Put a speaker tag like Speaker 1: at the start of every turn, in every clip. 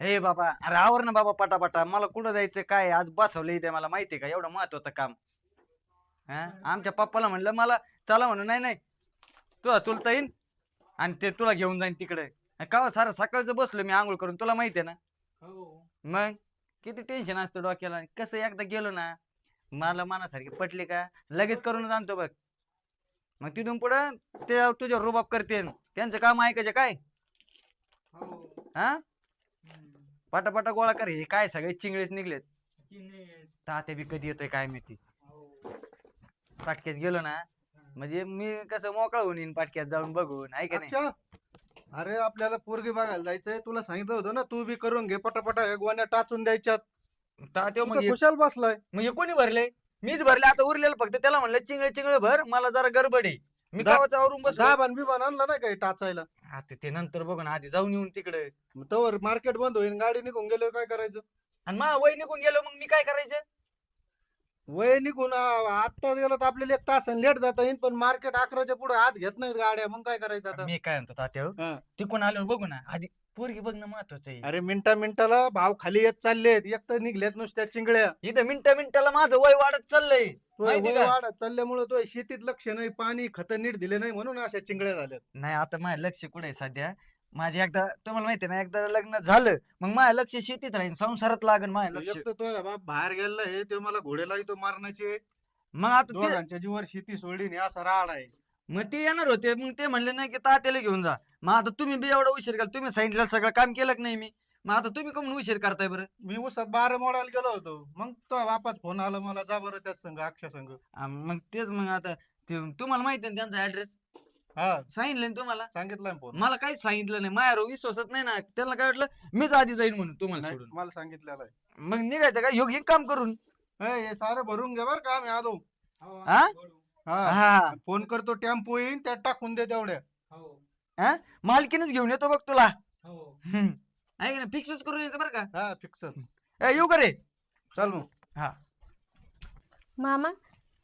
Speaker 1: हे बाबा अरे आवर ना बाबा पटापटा. मला कुठं जायचं काय आज बसवलं इथे मला माहितीये का? एवढं महत्वाचं काम. हा? आमच्या पप्पाला म्हणलं मला चला म्हणून नाही नाही. तुला चुलता येईन आणि ते तुला घेऊन जाईन तिकडे. का सारं सकाळचं बसलो मी आंघोळ करून. तुला माहितीये ना? मग? किती टेन्शन असतं डोक्याला. कसं एकदा गेलो ना मला मनासारखी पटली का? लगेच करूनच आणतो बघ. मग तिथून पुढं ते तुझ्या रुबाब करते. त्यांचं काम ऐकायचं काय? हा? पटापटा गोळा कर हे काय सगळे चिंगळेच निघलेत. तात्या बी कधी येतोय काय माहिती. पाटक्यात गेलो ना म्हणजे मी कसं मोकळा होऊन येईन पाटक्यात जाऊन बघून ऐका नाही?
Speaker 2: अच्छा. अरे आपल्याला पोरगी बघायला जायचंय तुला सांगितलं होतं ना तू बी करून घे पटापटा हे गोण्या टाचून द्यायच्यात.
Speaker 1: तात्या
Speaker 2: तू
Speaker 1: मग
Speaker 2: तर
Speaker 1: हे-
Speaker 2: खुशाल बसलाय.
Speaker 1: मग हे कोणी भरले मीच भरले आता उरलेलं फक्त त्याला म्हणलं चिंगळे चिंगळे भर मला जरा गडबड आहे. मी
Speaker 2: दा-
Speaker 1: गावाचा आवरून बसलो
Speaker 2: दाबान बिबान आणला नाही काही टाचायला?
Speaker 1: आता ते नंतर बघू ना आधी जाऊन येऊन तिकडे.
Speaker 2: मग तवर मार्केट बंद होईल गाडी निघून गेल्यावर काय करायचं?
Speaker 1: आणि मा वय निघून गेलो मग मी काय करायचं?
Speaker 2: वय निघून आता गेलो तर आपल्याला एक तास लेट जाता येईल पण मार्केट अकराच्या पुढे आत घेत नाहीत गाड्या मग काय करायचं आता?
Speaker 1: मी काय म्हणतो तात्या हो. तिकडून आल्यावर बघू ना आधी पोरगी बघणं महत्वाचं आहे.
Speaker 2: अरे मिनिटा मिनिटाला भाव खाली येत चाललेत एक तर निघल्यात नुसत्या चिंगड्या
Speaker 1: इथं मिनिटा मिनिटाला माझं वय वाढत चाललंय.
Speaker 2: तो
Speaker 1: माहिती
Speaker 2: वय
Speaker 1: का?
Speaker 2: वाढत चालल्यामुळे तो शेतीत लक्ष नाही पाणी खत नीट दिले नाही म्हणून अशा चिंगड्या झाल्यात.
Speaker 1: नाही आता माझं लक्ष कुठे आहे सध्या? माझे एकदा तुम्हाला माहिती आहे ना एकदा लग्न झालं मग माझं लक्ष शेतीत राहील संसारात लागेल माझं लक्ष.
Speaker 2: एक तर तो बाप बाहेर गेला हे ते मला घोड्याला तो मारण्याचे
Speaker 1: मग आता ते-
Speaker 2: दोघांच्या जीवावर शेती सोडली नाही असा राड आहे.
Speaker 1: मग ते येणार होते मग ते म्हणले नाही की तात्याला घेऊन जा. मग आता तुम्ही बी एवढा उशीर केला तुम्ही सांगितलं सगळं काम केलं की नाही मी? मग आता तुम्ही कमून उशीर करताय बरं?
Speaker 2: मी उसात बारा मोडायला गेलो होतो. मग तो बापाच फोन आला मला जा बरं त्याच संघ अक्षा संघ
Speaker 1: आ, मग तेच मग आता ते तुम्हाला माहिती आहे ना त्यांचा ऍड्रेस
Speaker 2: हा.
Speaker 1: सांगितलं ना तुम्हाला?
Speaker 2: सांगितलंय फोन.
Speaker 1: मला काहीच सांगितलं नाही. माझ्यावर विश्वासच नाही ना. त्यांना काय वाटलं? मीच आधी जाईन म्हणून तुम्हाला
Speaker 2: नाही,
Speaker 1: सोडून.
Speaker 2: मला सांगितलेलं आहे.
Speaker 1: मग निघायचं का? योग एक काम करून.
Speaker 2: हे, हे सारं भरून घे बरं का आम्ही आलो.
Speaker 1: हा
Speaker 2: हा.
Speaker 1: हा.
Speaker 2: फोन करतो टेम्पो येईन त्यात टाकून दे तेवढ्या.
Speaker 1: मालकीनच घेऊन येतो बघ तुला. हम्म. ऐक ना फिक्सच करून येतो बरं का?
Speaker 2: हा फिक्स
Speaker 1: ए, येऊ का रे?
Speaker 2: चल मग.
Speaker 3: मामा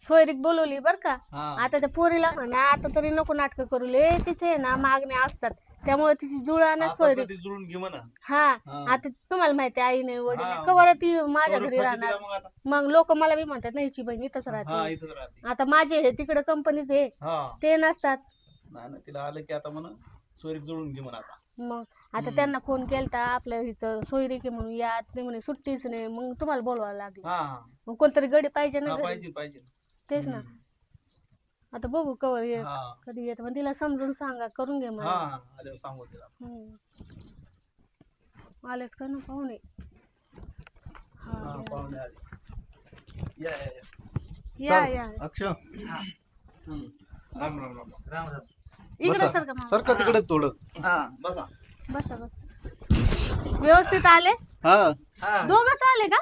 Speaker 3: सोयरीक बोलवली बर का?
Speaker 2: हा.
Speaker 3: आता त्या पोरीला म्हणा आता तरी नको नाटक करू ले तिचे आहे ना मागण्या असतात. त्यामुळे तिची जुळा ना
Speaker 2: आता कधी जुळून घे म्हणा.
Speaker 3: हा
Speaker 2: हा.
Speaker 3: आता तुम्हाला माहिती आहे, आई नाही वडील
Speaker 2: हा.
Speaker 3: नाही. कवर ती माझ्या घरी राहणार.
Speaker 2: मग आता.
Speaker 3: मग लोक मला बी म्हणतात नाही हिची बहीण इथंच
Speaker 2: हा
Speaker 3: राहते.
Speaker 2: इथंच राहते.
Speaker 3: आता माझे हे तिकडे कंपनीत आहे
Speaker 2: हा.
Speaker 3: ते नसतात.
Speaker 2: नाही ना तिला आलं की आता म्हणा सोयरीक जुळून घे म्हणा आता.
Speaker 3: मग आता त्यांना फोन केलता आपल्या हिचं सोयरीक आहे म्हणून या ते म्हणे सुट्टीच नाही. मग तुम्हाला बोलवायला लागलं.
Speaker 2: हा.
Speaker 3: मग कोणतरी गडी पाहिजे ना
Speaker 2: हा
Speaker 3: घरी.
Speaker 2: पाहिजे पाहिजे.
Speaker 3: तेच ना. आता बघू कवर ये
Speaker 2: हा.
Speaker 3: कधी येत. मग तिला समजून सांगा करून घे
Speaker 2: हा
Speaker 3: मला.
Speaker 2: हा आल्यावर सांगू तिला
Speaker 3: हम्म. आलेत का ना पाहुणे?
Speaker 2: हा
Speaker 3: हा
Speaker 2: पाहुणे आले. या या या.
Speaker 3: या
Speaker 2: चल,
Speaker 3: या.
Speaker 2: अक्ष हम्म. राम राम राम.
Speaker 1: राम राम.
Speaker 3: इकडे
Speaker 2: बसा.
Speaker 3: सर का मामा?
Speaker 2: सरका तिकडे थोडं.
Speaker 1: हा
Speaker 2: बसा.
Speaker 3: बसा बसा. व्यवस्थित आले?
Speaker 2: हा.
Speaker 1: हा.
Speaker 3: दोघच आले का?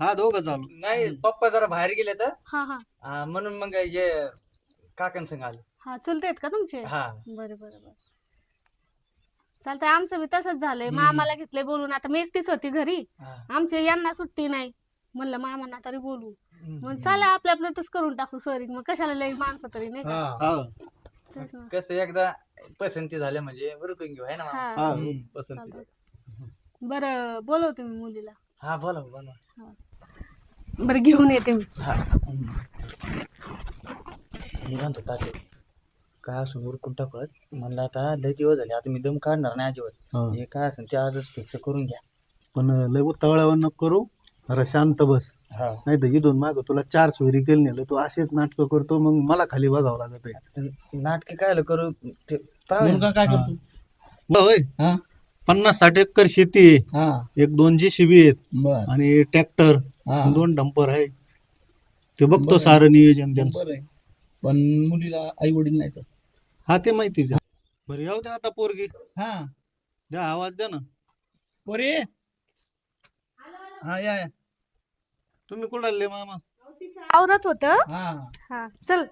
Speaker 2: हा दोघं चालू.
Speaker 1: नाही पप्पा जरा बाहेर गेले तर
Speaker 3: हा. हा
Speaker 1: म्हणून मग हे काकण संग आले.
Speaker 3: हा चुलते आहेत का तुमचे?
Speaker 1: हा.
Speaker 3: बरे बरे बरे. चालतंय आमचं बी तसंच झालंय. मामाला घेतले बोलून. आता मी एकटीच होती घरी.
Speaker 1: हा.
Speaker 3: आमचे यांना सुट्टी नाही. म्हणलं मामांना तरी बोलू. मग चला आपल्या आपल्यातच करून टाकू सॉरी. मग कशाला लई माणसं तरी नाही का?
Speaker 1: हा.
Speaker 3: तेच ना.
Speaker 1: कसं एकदा पसंती झाल्या म्हणजे बरोबर घेऊ आहे ना मामा?
Speaker 3: हा.
Speaker 2: हा.
Speaker 1: हम्म.
Speaker 2: पसंती
Speaker 3: चालतंय. बरं बोलवते मी मुलीला.
Speaker 1: हा बोला बोला.
Speaker 3: बरं घेऊन येते मी.
Speaker 1: मी म्हणतो ताते काय असं उरकून टाकत? म्हणलं आता लय दिवस झाले आता मी दम काढणार नाही अजिबात.
Speaker 2: हा.
Speaker 1: हे काय असेल ते आजच फिक्स करून घ्या.
Speaker 2: पण लय उतावळ्यावर नको करू. जरा शांत बस.
Speaker 1: हा.
Speaker 2: नाही तर इथून माग तुला चार सोयरी केली नेलं तू असेच नाटक करतो मग मला खाली बघावं लागत आहे.
Speaker 1: नाटक काय करू? ते पाहू.
Speaker 2: काय करतो? होय.
Speaker 1: हा.
Speaker 2: पन्नास साठ एकर शेती आहे.
Speaker 1: हा.
Speaker 2: एक दोन जी शिबी आहेत.
Speaker 1: बर.
Speaker 2: आणि ट्रॅक्टर
Speaker 1: हा.
Speaker 2: दोन डंपर आहे. ते बघतो सारं नियोजन त्यांचं.
Speaker 4: बरं आहे. पण मुलीला आई वडील नाही तर
Speaker 2: हा ते माहितीच आहे. बरं येऊ द्या आता पोरगी
Speaker 4: हा
Speaker 2: द्या आवाज द्या ना
Speaker 4: पोरे हा या या.
Speaker 2: तुम्ही कुठं आले मामा
Speaker 3: आवरत होत
Speaker 4: हा
Speaker 3: हा चल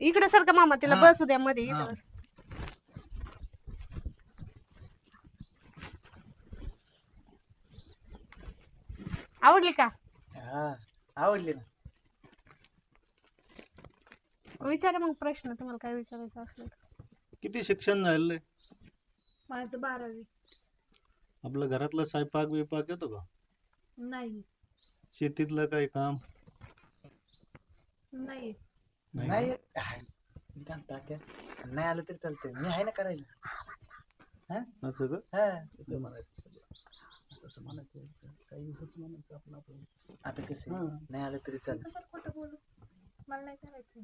Speaker 3: इकडे सर का मामा तिला
Speaker 4: हा.
Speaker 3: बसू द्या मध्ये इकडं
Speaker 4: हा.
Speaker 3: बस. आवडली का?
Speaker 1: हा आवडली ना.
Speaker 3: विचारा मग प्रश्न तुम्हाला काय विचारायचं असलं तर.
Speaker 2: किती शिक्षण झालेलं आहे?
Speaker 5: माझं बारावी.
Speaker 2: आपलं घरातलं स्वयंपाक बिपाक येतो का?
Speaker 5: नाही.
Speaker 2: शेतीतलं काही काम?
Speaker 5: नाही.
Speaker 1: नाही हाय. मी काय म्हणतो आत्या, नाही आलं तरी चालतंय. मी आहे ना करायला.
Speaker 2: असं का?
Speaker 1: हा.
Speaker 4: ते म्हणायचं. तसं म्हणायचं. काही होच म्हणायचं आपलं. आपण.
Speaker 1: आता कसं
Speaker 4: हा.
Speaker 1: नाही आलं तरी चालतं
Speaker 5: कशाला खोटं बोलू? मला नाही करायचं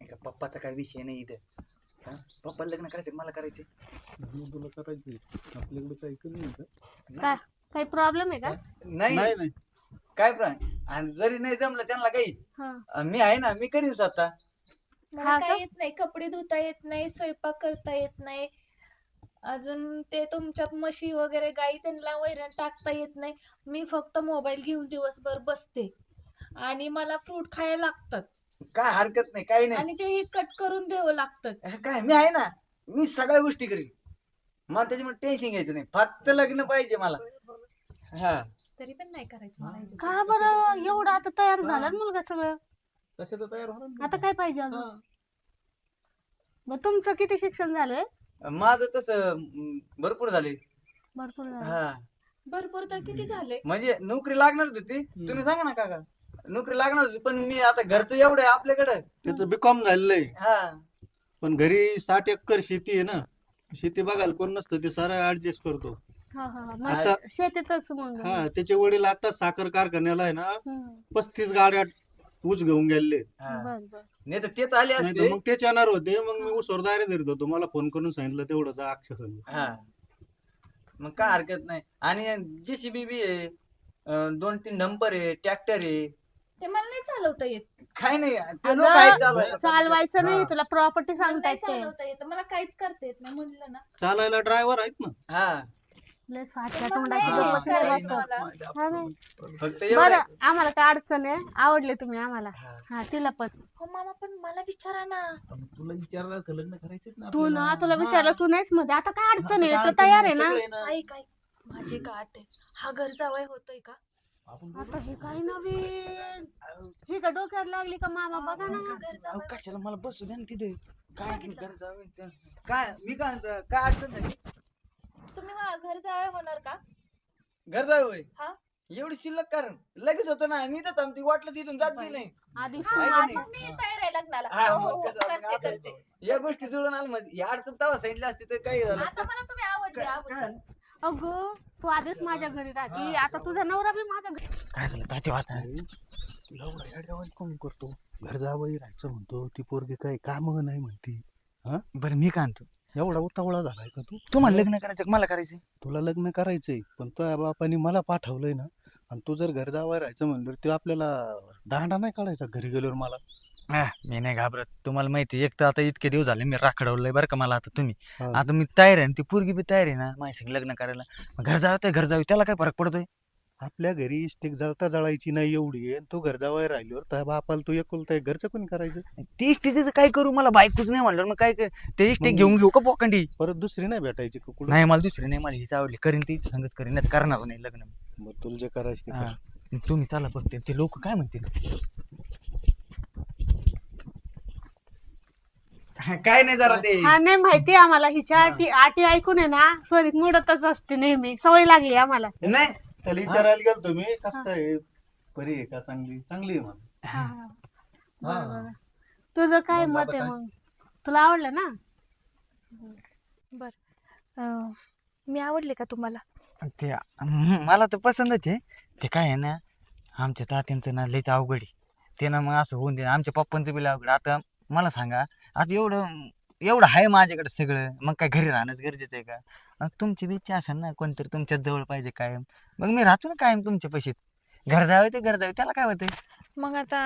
Speaker 1: एका पप्पाचा काही विषय नाही इथं. हा? पप्पा लग्न करायचं मला करायचे
Speaker 2: म्हणून तुला करायची आपल्याकडे काही कमी आहे का?
Speaker 3: काय काही प्रॉब्लेम आहे का?
Speaker 1: नाही.
Speaker 2: नाही नाही.
Speaker 1: काय पण आणि जरी नाही जमलं त्यांना काही.
Speaker 3: हा.
Speaker 1: मी आहे ना मी करीन स्वतः.
Speaker 5: मला
Speaker 3: हा का?
Speaker 5: काय येत नाही कपडे धुता येत नाही स्वयंपाक करता येत नाही. अजून ते तुमच्यात म्हशी वगैरे गाई त्यांना वैरण टाकता येत नाही. मी फक्त मोबाईल घेऊन दिवसभर बसते. आणि मला फ्रूट खायला लागतात.
Speaker 1: काय हरकत नाही काही नाही.
Speaker 5: आणि ते हे कट करून द्यावं लागतात.
Speaker 1: काय मी आहे ना मी सगळ्या गोष्टी करीन. मला त्याच्यामुळे टेन्शन घ्यायचं नाही फक्त लग्न पाहिजे मला. हा.
Speaker 5: तरी पण नाही करायचं मला
Speaker 3: का. बरं? एवढं आता तयार झालं ना मुलगा सगळं?
Speaker 2: कशाचं तयार होणार नाही.
Speaker 3: आता काय पाहिजे अजून?
Speaker 2: हा.
Speaker 3: मग तुमचं किती शिक्षण झालंय?
Speaker 1: माझं तसं भरपूर झाले.
Speaker 3: भरपूर झालं.
Speaker 1: हा.
Speaker 5: भरपूर तर किती झाले?
Speaker 1: म्हणजे नोकरी लागणारच होती. तुम्ही सांगा ना काका. नोकरी लागणार होती पण मी आता घरचं एवढं आहे आपल्याकडं.
Speaker 2: त्याचं बीकॉम झालेलं आहे.
Speaker 1: हा.
Speaker 2: पण घरी साठ एकर शेती आहे ना. शेती बघायला कोण नसतं ते सारं ऍडजस्ट करतो.
Speaker 3: हा हा हा. मग शेतीतच मग.
Speaker 2: हा त्याचे वडील आता साखर कारखान्याला आहे ना
Speaker 3: हम्म.
Speaker 2: पस्तीस गाड्या ऊस घेऊन गेले
Speaker 1: हा.
Speaker 3: बर बर.
Speaker 1: नाही तर तेच आले
Speaker 2: नाही
Speaker 1: असते.
Speaker 2: तर मग तेच येणार होते. मग मी ऊसवर दारे धरत होतो. मला फोन करून सांगितलं तेवढं जा अक्षर
Speaker 1: हा. मग काय हरकत नाही. आणि जेसीबी बी आहे. अं, दोन तीन डंपर आहे ट्रॅक्टर आहे.
Speaker 5: ते मला नाही चालवता येत.
Speaker 1: काय नाही. ते
Speaker 3: अगं,
Speaker 1: लोक आहेत चालवायला.
Speaker 3: चालवायचं नाही
Speaker 2: हा.
Speaker 3: तुला प्रॉपर्टी
Speaker 5: मला
Speaker 3: सांगता
Speaker 5: नाही
Speaker 3: येते
Speaker 5: चालवता येत. मला काहीच करता येत नाही. म्हणलं ना.
Speaker 2: चालायला ड्रायव्हर आहेत ना.
Speaker 1: हा.
Speaker 3: लस फाटल्या
Speaker 5: मला
Speaker 3: तोंडाची
Speaker 5: नाही
Speaker 3: गप्प. नाही
Speaker 5: करायचं
Speaker 3: बसत.
Speaker 5: मला.
Speaker 3: हा ना.
Speaker 1: फक्त एवढं
Speaker 3: बरं आम्हाला काय अडचण आहे आवडले तुम्ही आम्हाला
Speaker 1: हा.
Speaker 3: हा तिला पण
Speaker 5: हो मामा पण मला विचारा ना
Speaker 4: पण तुला विचारलं का लग्न करायचंच ना
Speaker 3: तू ना? तुला
Speaker 4: हा.
Speaker 3: विचारलं तू नाहीच मध्ये आता काय अडचण आहे तो तयार आहे ना.
Speaker 5: ऐक ऐक माझी गाठ आहे हा घर जावय होतोय का
Speaker 3: आता हे काय नवीन हे का डोक्यात लागली का मामा बघा ना
Speaker 5: घर जावई
Speaker 1: कशाला मला बसू द्या ना तिथे काय. घर जावं इथं. काय मी काय म्हणतो, काय अडचण नाही
Speaker 5: तुम्ही वा- घर जावय होणार का?
Speaker 1: घर जावं
Speaker 5: हा.
Speaker 1: एवढी शिल्लक कारण. लगेच होतं ना मी तर थांबती. वाटलं तिथून जात बी नाही.
Speaker 5: हा,
Speaker 1: का नाही?
Speaker 5: मग मी तयार आहे लग्नाला
Speaker 1: हा,
Speaker 5: हो,
Speaker 1: मग
Speaker 5: हो,
Speaker 1: कसं आपण
Speaker 5: करते
Speaker 1: आता-
Speaker 5: करते.
Speaker 1: या गोष्टी जुळून आलं म्हणजे. या अडचण तेव्हा सांगितली असती तर काही झालं
Speaker 5: आता. मला तुम्ही
Speaker 1: काय
Speaker 3: अगं तू आधीच माझ्या घरी राहते. आता तुझा नवरा बी माझ्या घरी.
Speaker 1: काय झालं? तात्या आता
Speaker 2: कोण करतो? घर जावं राहायचं म्हणतो. ती पोरगी काही काम नाही म्हणती.
Speaker 1: बरं मी काय म्हणतो?
Speaker 2: एवढा उतावळा झालाय का तू?
Speaker 1: तुम्हाला लग्न करायचं का? मला करायचं
Speaker 2: तुला लग्न करायचंय पण तुझ्या बापाने मला पाठवलंय ना आणि तू जर घर जावं राहायचं म्हणलं ते आपल्याला दांडा नाही काढायचा घरी गेल्यावर मला.
Speaker 1: हा, मी नाही घाबरत. तुम्हाला माहिती एक तर आता इतके दिवस झाले मी राखडवलंय बरं का मला आता तुम्ही.
Speaker 2: हा.
Speaker 1: आता मी तयार आहे आणि ती पोरगी बी तयार आहे ना माझ्या संग लग्न करायला. मग घर जावं ते घर जावं त्याला काय फरक पडतोय?
Speaker 2: आपल्या घरी स्टिक जळता जळायची नाही एवढी आहे तू घर जावं राहिल्यावर त्या बापाला तू एकुलता एक घरचं कोणी करायचं.
Speaker 1: ती इष्टीचं काय करू? मला बायकोच नाही म्हणलं. मग काय काय ते इष्टी
Speaker 2: मग-
Speaker 1: घेऊन घेऊ का पोकंडी
Speaker 2: परत दुसरी नाही भेटायची का कुठं?
Speaker 1: नाही मला दुसरी नाही. मला हीच आवडली. करीन ती संगच करीन. नाही तर करणार नाही लग्न
Speaker 2: मग तुला जे करायचं ते
Speaker 1: हा.
Speaker 2: कर.
Speaker 1: मग तुम्ही चला बघते. ते लोक काय म्हणतील? काय नाही जरा ते.
Speaker 3: हा नाही माहिती आम्हाला. हिच्या आटी आटी ऐकून आहे ना स्वरीत मुडतच असते नेहमी. सवय लागली आम्हाला.
Speaker 1: नाही
Speaker 2: त्याला विचारायला गेलो तुम्ही कसं काय आहे? बरी आहे का? चांगली चांगली आहे मला
Speaker 3: हा, हा. बरं, बरं. तुझं काय
Speaker 2: मग
Speaker 3: मत
Speaker 2: आता
Speaker 3: आहे
Speaker 2: काय?
Speaker 3: मग? तुला आवडलं ना?
Speaker 5: बर. अं, मी आवडले का तुम्हाला?
Speaker 1: ते मला तर पसंतच आहे. ते काय आहे ना आमच्या तात्यांचं ना लईच अवघड आहे. ते ना मग असं होऊन दे आमच्या पप्पांचं बी लय अवघड आता मला सांगा आता एवढं एवढं आहे माझ्याकडे सगळं. मग काय घरी राहणंच गरजेचं आहे का? मग तुमची बी इच्छा असेल ना कोणतरी तुमच्याच जवळ पाहिजे कायम. मग मी राहतो ना कायम तुमच्या पैशात. घर जावे ते घर जावे त्याला काय होतंय?
Speaker 5: मग आता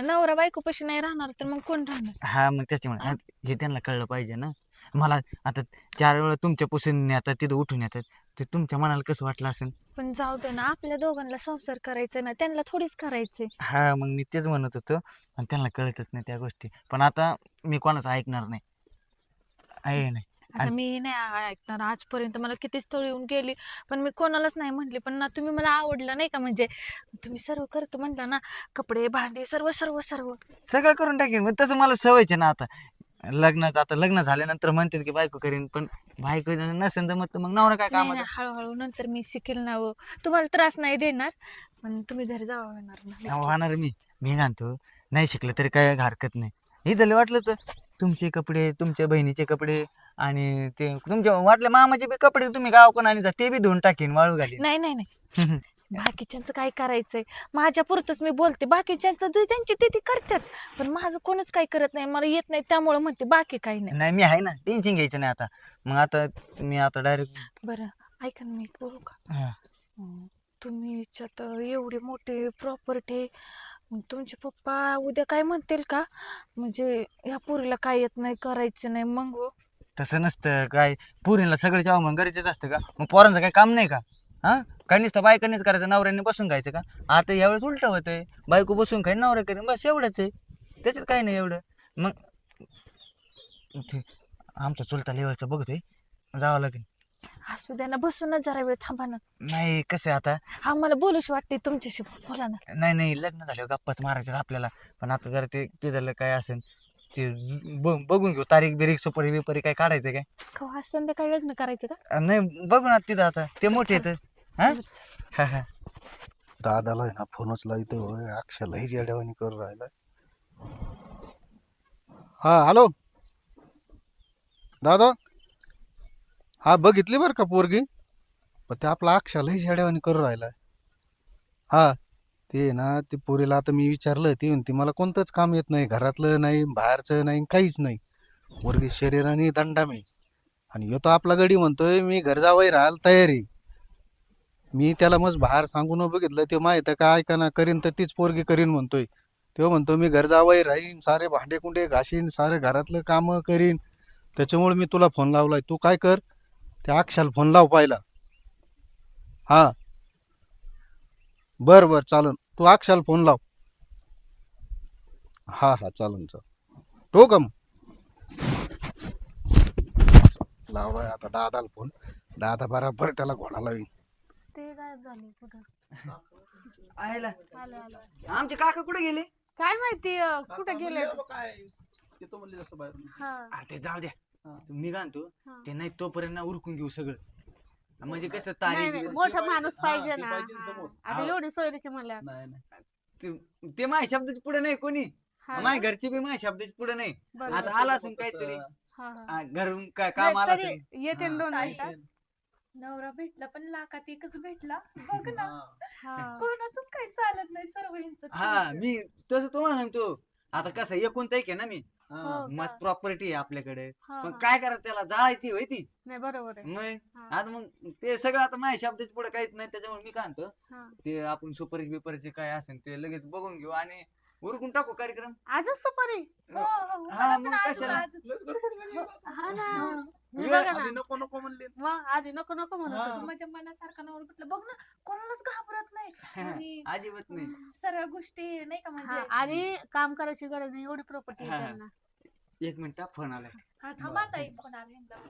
Speaker 5: नवरा बायको पशी नाही राहणार तर मग कोण राहणार?
Speaker 1: हा मग त्याच्यामुळे. हे त्यांना कळलं पाहिजे ना. मला आता चार वेळा तुमच्या पुसून येतात तिथं उठून येतात. ते तुमच्या मनाला कसं वाटलं असेल?
Speaker 5: पण जाऊ दे ना आपल्या दोघांना संसार करायचा ना त्यांना थोडीच करायचे
Speaker 1: हा मग मी तेच म्हणत होतो पण त्यांना कळतच नाही त्या गोष्टी. पण आता मी कोणाचं ऐकणार नाही. आहे नाही.
Speaker 5: आता
Speaker 1: आणि-
Speaker 5: मी नाही ऐकणार. आजपर्यंत मला किती स्थळ येऊन गेली पण मी कोणालाच नाही म्हटली. पण ना तुम्ही मला आवडलं नाही का? म्हणजे तुम्ही सर्व करतो म्हणला ना कपडे भांडी सर्व सर्व सर्व.
Speaker 1: सगळं करून टाकेन पण तसं मला सवयचे ना आता. लग्नाचं आता लग्न झाल्यानंतर म्हणतात की बायको करीन पण बायको नसेल तर मग नवरा काय
Speaker 5: नाही
Speaker 1: कामाचा?
Speaker 5: नाही, हळूहळू नंतर मी शिकेल ना हो. तुम्हाला त्रास नाही देणार पण तुम्ही घरी जावं येणार
Speaker 1: होणार मी. मी घालतो नाही शिकलं तरी काय हरकत नाही. इथं लय वाटलं तर तुमचे कपडे तुमच्या बहिणीचे कपडे आणि ते तुमच्या वाटले मामाचे बी कपडे तुम्ही गावकून आणि जा ते बी धुवून टाकीन वाळू घालीन.
Speaker 5: नाही नाही नाही. बाकीच्यांचं काय करायचंय? माझ्या पुरतच मी बोलते बाकीच्यांचं जे त्यांची ते ते करतात. पण माझं कोणच काय करत नाही मला येत नाही त्यामुळे म्हणते बाकी काही नाही.
Speaker 1: नाही मी आहे ना टेन्शन घ्यायचं नाही आता. मग आता मी आता डायरेक्ट
Speaker 5: बरं ऐका ना मी एक बोलू का? अं, तुम्ही याच्यात एवढी मोठी प्रॉपर्टी तुमचे पप्पा उद्या काय म्हणतील का? म्हणजे ह्या पोरीला काय येत नाही करायचं नाही मग हो.
Speaker 1: तसं नसतं काय पुरीला सगळं जेव्हा मग गरजेचं असतं का? मग पोरांचं काही काम नाही का? हा? काही नुसतं बायकांनीच करायचं नवऱ्याने बसून खायचं का? आता यावेळेस उलट होतंय. बायको बसून खाईन नवरा करेन बस एवढंच आहे. त्याच्यात काही नाही एवढं. मग ते आमच्या चुलता लेवलचं बघतोय. जावं लागेल.
Speaker 5: असू द्या ना बसून ना जरा वेळ थांबा ना.
Speaker 1: नाही कसं आहे आता?
Speaker 5: हा मला बोलूशी वाटते तुमच्याशी. बोला ना.
Speaker 1: नाही नाही लग्न झाल्यावर गप्पाच मारायचं आपल्याला. पण आता जरा ते ते झालं काय असेल ते ब- बघून घेऊ. तारीख बिरीख सुपारी बिपारी काय काढायचं काय?
Speaker 5: का आज संध्याकाळी लग्न करायचं का?
Speaker 1: नाही बघू ना तिथं आता. ते मोठे आहेत. हा. हा हा.
Speaker 2: दादाला आहे ना फोनच लावतो होय. अक्षरलाही जेड्यावानी करून राहिला हा हॅलो. दादा. हा बघितली बरं का पोरगी? पण ते आपला अक्षरलाही जेड्यावानी करून राहिलाय. हा ते आहे ना ते पोरीला आता मी विचारलं ती म्हणते मला कोणतंच काम येत नाही घरातलं नाही बाहेरचं नाही काहीच नाही. पोरगी शरीराने दंडामे. आणि ह्यो तो आपला गडी म्हणतोय मी घर जावई राहायला तयारी. मी त्याला मग बाहेर सांगून बघितलं ते माहीत आहे का ऐकाना करीन तर तीच पोरगी करीन म्हणतोय. तो म्हणतो मी घर जावाई राहीन सारे भांडे कुंडे घाशीन सारे घरातलं काम करीन. त्याच्यामुळे मी तुला फोन लावलाय. तू काय कर त्या अक्षाला फोन लाव पाहिला. हा. बर बर चालन. तू अक्षाला फोन लाव. हा हा चालन चाल तो का मग? लावलाय आता दादाला फोन दादा बराबर त्याला घोडा लावीन
Speaker 3: ते गायब झाले कुठं?
Speaker 1: आयला.
Speaker 3: आलं आलं.
Speaker 1: आमचे काका कुठे गेले?
Speaker 3: काय माहिती अं, कुठं गेले?
Speaker 4: काय? येतो म्हणले जसं बाहेर.
Speaker 3: हा.
Speaker 1: आ, ते जाऊ द्या. मी घालतो
Speaker 3: हा.
Speaker 1: ते नाही तोपर्यंत ना उरकून घेऊ सगळं. म्हणजे कसं
Speaker 3: नाही.
Speaker 1: तारीख
Speaker 3: नाही मोठा माणूस
Speaker 4: हा,
Speaker 3: पाहिजे
Speaker 4: ते
Speaker 3: ना.
Speaker 4: पाहिजे
Speaker 3: हा.
Speaker 4: समोर.
Speaker 3: आता. एवढी सोय की मला.
Speaker 4: नाही नाही.
Speaker 1: ते- ते माझ्या शब्दाच्या पुढे नाही कोणी.
Speaker 3: हा.
Speaker 1: माझ्या घरचे बी माझ्या शब्दाच्या पुढे नाही. आता आला असेल काहीतरी.
Speaker 3: हा, हा.
Speaker 1: आ, घरून काय काम आलं
Speaker 3: तरी
Speaker 1: असेल.
Speaker 3: येते
Speaker 1: हा.
Speaker 3: दोन. मिनिटात
Speaker 5: नवरा भेटला पण लाखात एकच भेटला बघ ना. कोणाचंच काही चालत नाही सर्व ह्यांचं
Speaker 1: हा. मी तसं तुम्हाला सांगतो आता कसं एकूण एक आहे ना मी
Speaker 3: हो
Speaker 1: मस्त
Speaker 3: का?
Speaker 1: प्रॉपर्टी आहे आपल्याकडे
Speaker 3: हा,
Speaker 1: पण
Speaker 3: हा.
Speaker 1: काय करायचं त्याला जाळायची होय ती
Speaker 3: नाही बरोबर आहे
Speaker 1: मग
Speaker 3: हा,
Speaker 1: आता मग ते सगळं आता माझ्या शब्दाच्या पुढे काहीच नाही त्याच्यामुळे मी काय म्हणतो
Speaker 3: हा.
Speaker 1: ते आपण सुपारी बिपारीचे काय असेल ते लगेच बघून घेऊ आणि उरकून टाकू कार्यक्रम?
Speaker 3: आजच दुपारी
Speaker 5: हो, हो, हो.
Speaker 1: हा, मग
Speaker 5: पण आजच-
Speaker 1: कशाला?
Speaker 5: आजच-
Speaker 4: लस गडबड झाली. याला.
Speaker 3: हा ना. मी
Speaker 1: वेळ
Speaker 3: बघा
Speaker 4: आधी नको नको म्हणले.
Speaker 3: मग आधी नको नको म्हणत
Speaker 4: हा.
Speaker 3: होतो.
Speaker 5: माझ्या मनासारखा नवरा भेटला बघ ना कोणालाच घाबरत नाही. आणि
Speaker 1: अजिबात नाही.
Speaker 5: सर्व गोष्टी नाही का
Speaker 3: हा,
Speaker 5: म्हणजे
Speaker 3: आणि काम करायची गरज नाही एवढी प्रॉपर्टी
Speaker 1: हा.
Speaker 3: त्यांना.
Speaker 1: एक मिनिट फोन आलाय.
Speaker 5: हा, थांबा ताई फोन आला ह्यांना.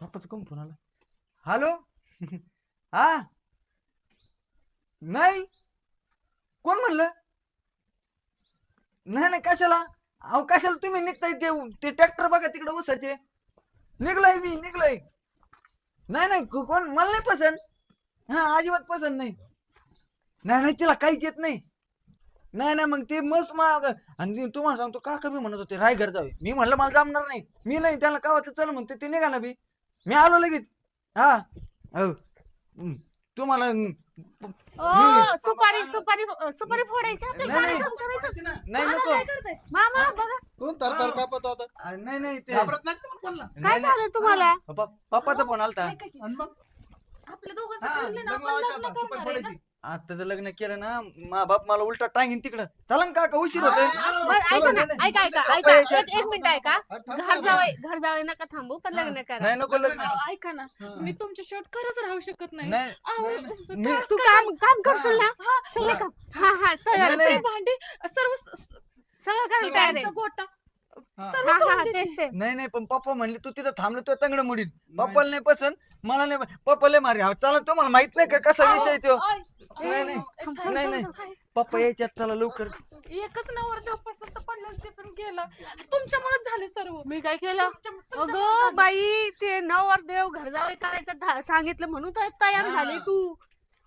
Speaker 1: पप्पाचा कोण फोन आला? हॅलो? हा? नाही? कोण म्हणलं? नाही नाही कशाला? अहो कशाला तुम्ही निघताय ते ते ट्रॅक्टर बघा तिकडे उसाचे निघलाय मी निघलाय. नाही नाही कोण? मला नाही पसंत. हा अजिबात पसंत नाही. नाही नाही तिला काहीच येत नाही. नाही नाही मग ते मस्त मग आणि तुम्हाला सांगतो का कमी म्हणत होते राय घर जावे. मी म्हणलं मला जमणार नाही. मी नाही त्याला कावाचं चल म्हणते ते निघा ना बी. मी आलो लगेच. हा. हो तुम्हाला
Speaker 3: ओ सुपारी सुपारी सुपारी फोडायची होती,
Speaker 1: नाही, नाही.
Speaker 3: कार्यक्रम करायचा.
Speaker 1: नाही नको.
Speaker 5: काय करताय?
Speaker 3: मामा बघा.
Speaker 2: कोण तर तर कापतो आता
Speaker 1: आ, नाही नाही ते
Speaker 4: घाबरत नाही का मग कोणाला?
Speaker 3: काय
Speaker 1: नाही, नाही.
Speaker 3: झालं तुम्हाला?
Speaker 1: पप्पा- पप्पाचा फोन आलता.
Speaker 5: ऐका की,
Speaker 4: आणि मग?
Speaker 5: आपल्या दोघांचं
Speaker 4: हा,
Speaker 5: ठरलं ना
Speaker 4: लग्न
Speaker 5: आपण
Speaker 4: व्हायचं
Speaker 5: लग्न
Speaker 4: आता, सुपारी
Speaker 5: करणार आहे ना.
Speaker 4: फोडायची.
Speaker 1: आताच लग्न केलं ना मा बाप मला उलटा टांगीन तिकडं. चला ना काका उशीर होतोय.
Speaker 3: बरं, ऐका ना ऐका ऐका
Speaker 1: पप्पा
Speaker 3: ऐका.
Speaker 1: यायच्या-
Speaker 3: एक एक मिनिट ऐका. घर
Speaker 2: ना.
Speaker 3: जावई घर जावई नका थांबू पण लग्न करा.
Speaker 1: नाही नको लग्न.
Speaker 5: अहो, ऐका ना. मी तुमच्या शेवट खरंच राहू शकत नाही.
Speaker 1: नाही
Speaker 5: अहो,
Speaker 1: मी-
Speaker 5: त्रास
Speaker 3: तू काम काम करशील ना सगळं काम हा. हा तयार
Speaker 1: नाही,
Speaker 3: आहे.
Speaker 1: नाही.
Speaker 5: भांडे सर्व स- स-
Speaker 3: सगळं करायला तयार आहे.
Speaker 5: सगळ्यांचा गोटा.
Speaker 3: हा. हा. तेच ते.
Speaker 1: नाही नाही पण पप्पा म्हणले तू तिथं थांबलं तुला तंगड मुडीन पप्पाला नाही पसंत मला नाही पप्पा लय मारे हा चला तुम्हाला माहीत नाही का कसा विषय तो? नाही नाही. नाही. पप्पा यायच्यात चला लवकर.
Speaker 5: एकच नवरदेव पसंत पडला ते पण गेला. तुमच्यामुळेच झाले सर्व.
Speaker 3: मी काय केलं? अगं. बाई ते नवर देव घर जावं करायचं ठा- सांगितलं म्हणून तर तयार
Speaker 2: हा.
Speaker 3: झाली तू.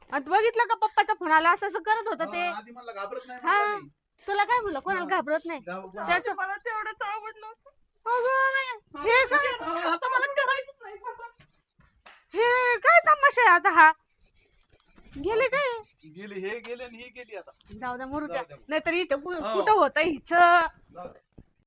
Speaker 3: आणि बघितलं का पप्पाचा फोन आला? असं असं करत होतं ते.
Speaker 2: आधी मला घाबरत नाही
Speaker 3: हा.
Speaker 2: मी.
Speaker 3: तुला काय म्हणलं कोणाला घाबरत नाही त्याचं
Speaker 5: मला तेवढंच आवडलं होतं.
Speaker 3: अगं बाई, हे काय
Speaker 5: आता मला करायचंच नाही पसंत.
Speaker 3: हे काय तमाशा आहे आता हा गेले काय
Speaker 2: गेली हे गेले आणि ही गेली आता
Speaker 3: जाऊ द्या मरू
Speaker 2: जाऊ
Speaker 3: द्या
Speaker 2: द्या.
Speaker 3: नाहीतर इथं कु-
Speaker 2: हो.
Speaker 3: कुठं होतं हिच
Speaker 2: जाऊ दे.